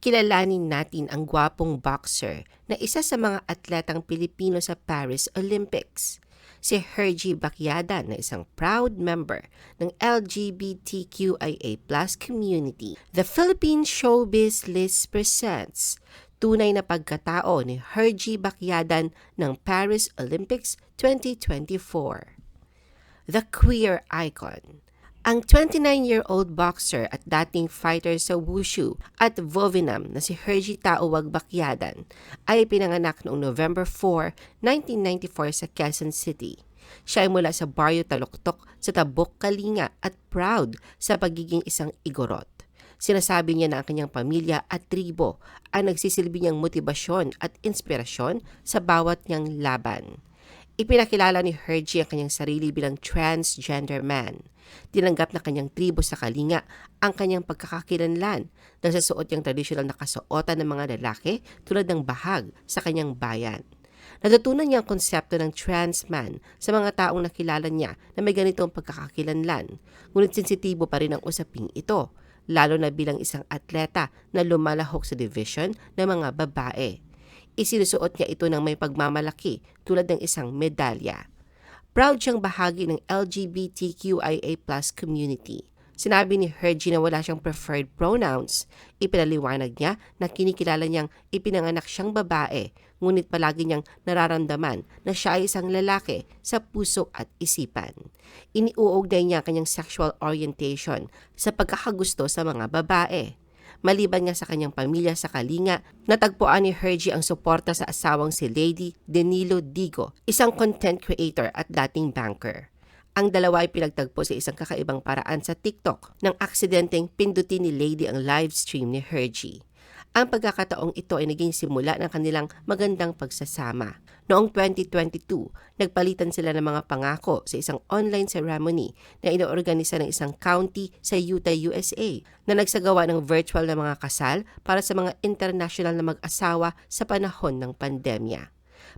kilalanin natin ang gwapong boxer na isa sa mga atletang Pilipino sa Paris Olympics. Si Hergy Bakyada na isang proud member ng LGBTQIA plus community. The Philippine Showbiz List presents tunay na pagkatao ni Hergy Bakyadan ng Paris Olympics 2024. The Queer Icon ang 29-year-old boxer at dating fighter sa Wushu at Vovinam na si Hergy Taowag Bakyadan ay pinanganak noong November 4, 1994 sa Quezon City. Siya ay mula sa Barrio Taloktok sa Tabok, Kalinga at proud sa pagiging isang igorot. Sinasabi niya na ang kanyang pamilya at tribo ang nagsisilbi niyang motibasyon at inspirasyon sa bawat niyang laban. Ipinakilala ni Hergy ang kanyang sarili bilang transgender man. Tinanggap na kanyang tribo sa Kalinga ang kanyang pagkakakilanlan dahil sa suot niyang tradisyonal na kasuotan ng mga lalaki tulad ng bahag sa kanyang bayan. Natutunan niya ang konsepto ng trans man sa mga taong nakilala niya na may ganitong pagkakakilanlan, ngunit sensitibo pa rin ang usaping ito, lalo na bilang isang atleta na lumalahok sa division ng mga babae. Isinusuot niya ito ng may pagmamalaki tulad ng isang medalya. Proud siyang bahagi ng LGBTQIA plus community. Sinabi ni Hergy na wala siyang preferred pronouns. Ipinaliwanag niya na kinikilala niyang ipinanganak siyang babae, ngunit palagi niyang nararamdaman na siya ay isang lalaki sa puso at isipan. Iniuugnay niya kanyang sexual orientation sa pagkakagusto sa mga babae. Maliban nga sa kanyang pamilya sa Kalinga, natagpuan ni Hergy ang suporta sa asawang si Lady Danilo Digo, isang content creator at dating banker. Ang dalawa ay pinagtagpo sa isang kakaibang paraan sa TikTok nang aksidenteng pindutin ni Lady ang live stream ni Hergy. Ang pagkakataong ito ay naging simula ng kanilang magandang pagsasama. Noong 2022, nagpalitan sila ng mga pangako sa isang online ceremony na inoorganisa ng isang county sa Utah, USA na nagsagawa ng virtual na mga kasal para sa mga international na mag-asawa sa panahon ng pandemya.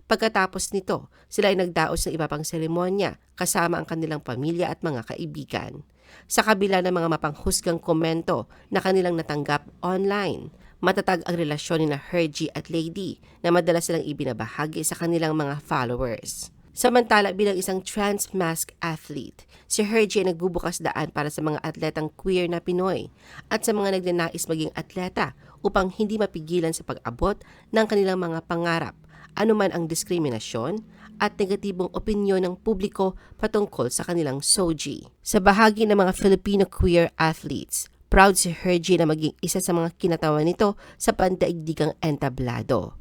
Pagkatapos nito, sila ay nagdaos ng iba pang seremonya kasama ang kanilang pamilya at mga kaibigan. Sa kabila ng mga mapanghusgang komento na kanilang natanggap online, matatag ang relasyon ni na Hergy at Lady na madalas silang ibinabahagi sa kanilang mga followers. Samantala bilang isang trans mask athlete, si Hergy ay nagbubukas daan para sa mga atletang queer na Pinoy at sa mga nagnanais maging atleta upang hindi mapigilan sa pag-abot ng kanilang mga pangarap, anuman ang diskriminasyon at negatibong opinyon ng publiko patungkol sa kanilang soji. Sa bahagi ng mga Filipino queer athletes, Proud si Hergy na maging isa sa mga kinatawan nito sa pandaigdigang entablado.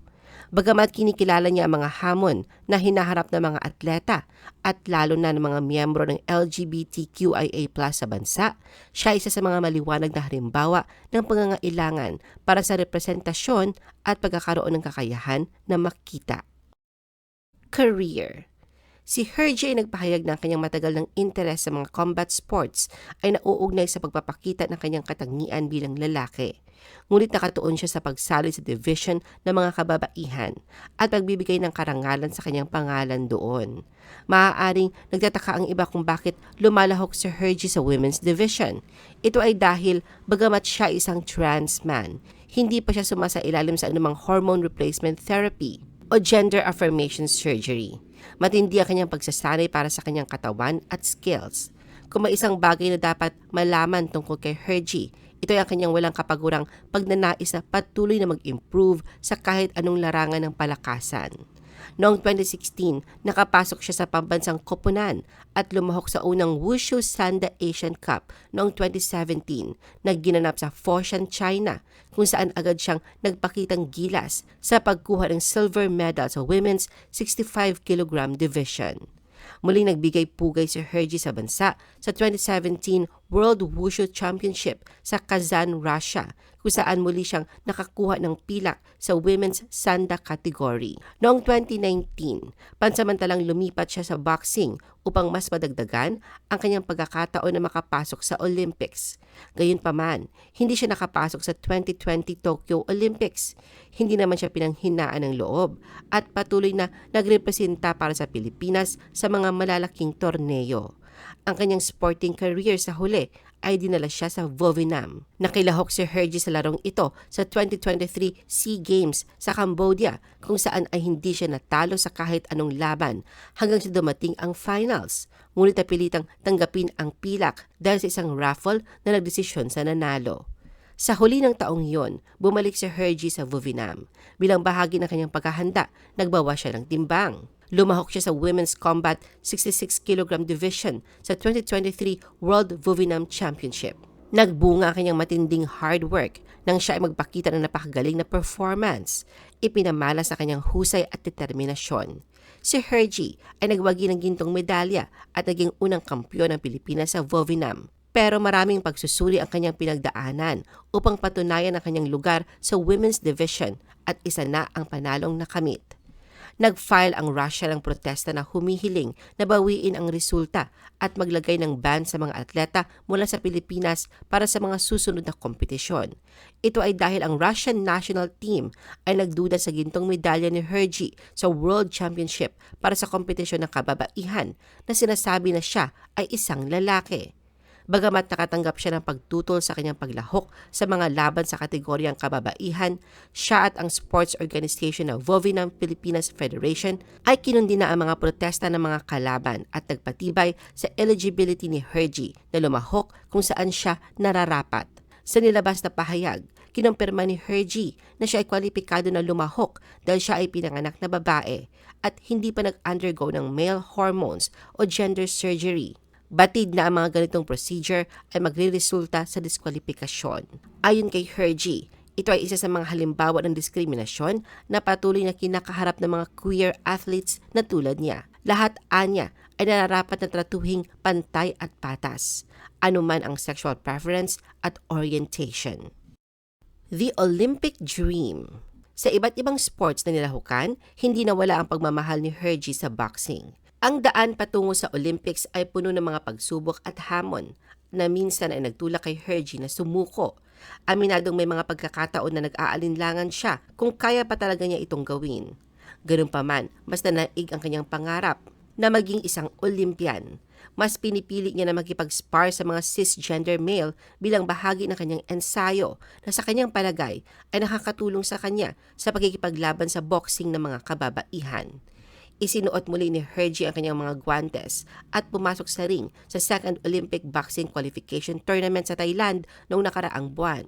Bagamat kinikilala niya ang mga hamon na hinaharap ng mga atleta at lalo na ng mga miyembro ng LGBTQIA sa bansa, siya isa sa mga maliwanag na halimbawa ng pangangailangan para sa representasyon at pagkakaroon ng kakayahan na makita. Career Si Hergy ay nagpahayag ng kanyang matagal ng interes sa mga combat sports ay nauugnay sa pagpapakita ng kanyang katangian bilang lalaki. Ngunit nakatuon siya sa pagsali sa division ng mga kababaihan at pagbibigay ng karangalan sa kanyang pangalan doon. Maaaring nagtataka ang iba kung bakit lumalahok si Hergy sa women's division. Ito ay dahil bagamat siya isang trans man, hindi pa siya sumasa ilalim sa anumang hormone replacement therapy o gender affirmation surgery. Matindi ang kanyang pagsasanay para sa kanyang katawan at skills. Kung may isang bagay na dapat malaman tungkol kay Hergy, ito ay ang kanyang walang kapagurang pagnanais na patuloy na mag-improve sa kahit anong larangan ng palakasan. Noong 2016, nakapasok siya sa pambansang koponan at lumahok sa unang Wushu Sanda Asian Cup noong 2017 na ginanap sa Foshan, China kung saan agad siyang nagpakitang gilas sa pagkuha ng silver medal sa women's 65 kg division. Muling nagbigay pugay si Hergy sa bansa sa 2017 World Wushu Championship sa Kazan, Russia, kung saan muli siyang nakakuha ng pilak sa women's sanda category. Noong 2019, pansamantalang lumipat siya sa boxing upang mas madagdagan ang kanyang pagkakataon na makapasok sa Olympics. Gayunpaman, hindi siya nakapasok sa 2020 Tokyo Olympics. Hindi naman siya pinanghinaan ng loob at patuloy na nagrepresenta para sa Pilipinas sa mga malalaking torneo. Ang kanyang sporting career sa huli ay dinala siya sa Vovinam. Nakilahok si Hergy sa larong ito sa 2023 SEA Games sa Cambodia kung saan ay hindi siya natalo sa kahit anong laban hanggang sa dumating ang finals. Ngunit napilitang tanggapin ang pilak dahil sa isang raffle na nagdesisyon sa nanalo. Sa huli ng taong iyon, bumalik si Hergy sa Vovinam. Bilang bahagi ng kanyang paghahanda, nagbawa siya ng timbang. Lumahok siya sa Women's Combat 66 kg division sa 2023 World Vovinam Championship. Nagbunga ang kanyang matinding hard work nang siya ay magpakita ng napakagaling na performance. Ipinamala sa kanyang husay at determinasyon. Si Hergy ay nagwagi ng gintong medalya at naging unang kampyon ng Pilipinas sa Vovinam. Pero maraming pagsusuri ang kanyang pinagdaanan upang patunayan ang kanyang lugar sa women's division at isa na ang panalong nakamit. Nag-file ang Russia ng protesta na humihiling na bawiin ang resulta at maglagay ng ban sa mga atleta mula sa Pilipinas para sa mga susunod na kompetisyon. Ito ay dahil ang Russian national team ay nagduda sa gintong medalya ni Hergy sa World Championship para sa kompetisyon ng kababaihan na sinasabi na siya ay isang lalaki. Bagamat nakatanggap siya ng pagtutol sa kanyang paglahok sa mga laban sa kategoryang kababaihan, siya at ang sports organization na Vovinam Pilipinas Federation ay kinundi na ang mga protesta ng mga kalaban at nagpatibay sa eligibility ni Hergy na lumahok kung saan siya nararapat. Sa nilabas na pahayag, kinumpirma ni Hergy na siya ay kwalipikado na lumahok dahil siya ay pinanganak na babae at hindi pa nag-undergo ng male hormones o gender surgery. Batid na ang mga ganitong procedure ay magre-resulta sa diskwalifikasyon. Ayon kay Hergy, ito ay isa sa mga halimbawa ng diskriminasyon na patuloy na kinakaharap ng mga queer athletes na tulad niya. Lahat anya ay nararapat na tratuhing pantay at patas, anuman ang sexual preference at orientation. The Olympic Dream Sa iba't ibang sports na nilahukan, hindi nawala ang pagmamahal ni Hergy sa boxing. Ang daan patungo sa Olympics ay puno ng mga pagsubok at hamon na minsan ay nagtulak kay Hergy na sumuko. Aminadong may mga pagkakataon na nag-aalinlangan siya kung kaya pa talaga niya itong gawin. Ganun pa man, mas nanaig ang kanyang pangarap na maging isang Olympian. Mas pinipili niya na makipag-spar sa mga cisgender male bilang bahagi ng kanyang ensayo na sa kanyang palagay ay nakakatulong sa kanya sa pagkikipaglaban sa boxing ng mga kababaihan. Isinuot muli ni Hergy ang kanyang mga guantes at pumasok sa ring sa Second Olympic Boxing Qualification Tournament sa Thailand noong nakaraang buwan.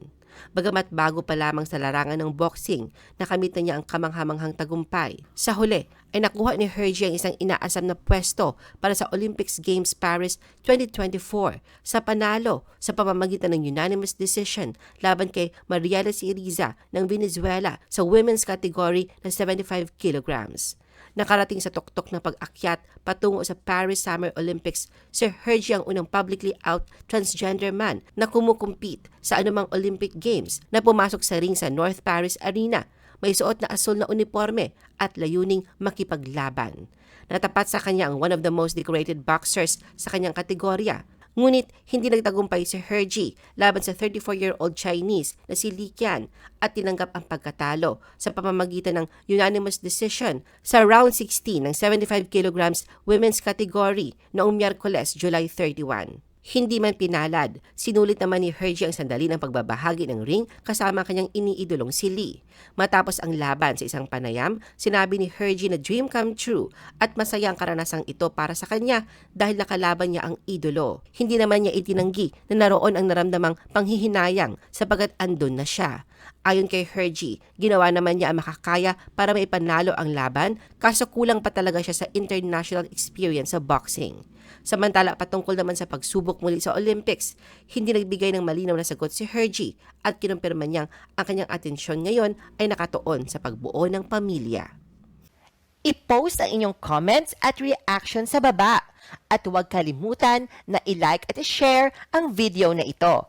Bagamat bago pa lamang sa larangan ng boxing, nakamit na niya ang kamanghamanghang tagumpay. Sa huli, ay nakuha ni Hergy ang isang inaasam na pwesto para sa Olympics Games Paris 2024 sa panalo sa pamamagitan ng unanimous decision laban kay Mariela Siriza ng Venezuela sa women's category na 75 kilograms nakarating sa tuktok ng pag-akyat patungo sa Paris Summer Olympics, si Hergy ang unang publicly out transgender man na kumukumpit sa anumang Olympic Games na pumasok sa ring sa North Paris Arena. May suot na asul na uniforme at layuning makipaglaban. Natapat sa kanya ang one of the most decorated boxers sa kanyang kategorya Ngunit hindi nagtagumpay si Hergy laban sa 34-year-old Chinese na si Li Qian at tinanggap ang pagkatalo sa pamamagitan ng unanimous decision sa round 16 ng 75 kilograms women's category noong Miyerkules, July 31. Hindi man pinalad, sinulit naman ni Hergy ang sandali ng pagbabahagi ng ring kasama ang kanyang iniidolong si Lee. Matapos ang laban sa isang panayam, sinabi ni Hergy na dream come true at masaya ang karanasang ito para sa kanya dahil nakalaban niya ang idolo. Hindi naman niya itinanggi na naroon ang naramdamang panghihinayang sapagat andun na siya. Ayon kay Hergy, ginawa naman niya ang makakaya para maipanalo ang laban kaso kulang pa talaga siya sa international experience sa boxing. Samantala patungkol naman sa pagsubok muli sa Olympics, hindi nagbigay ng malinaw na sagot si Hergy at kinumpirma niyang ang kanyang atensyon ngayon ay nakatuon sa pagbuo ng pamilya. I-post ang inyong comments at reaction sa baba. At huwag kalimutan na i-like at i-share ang video na ito.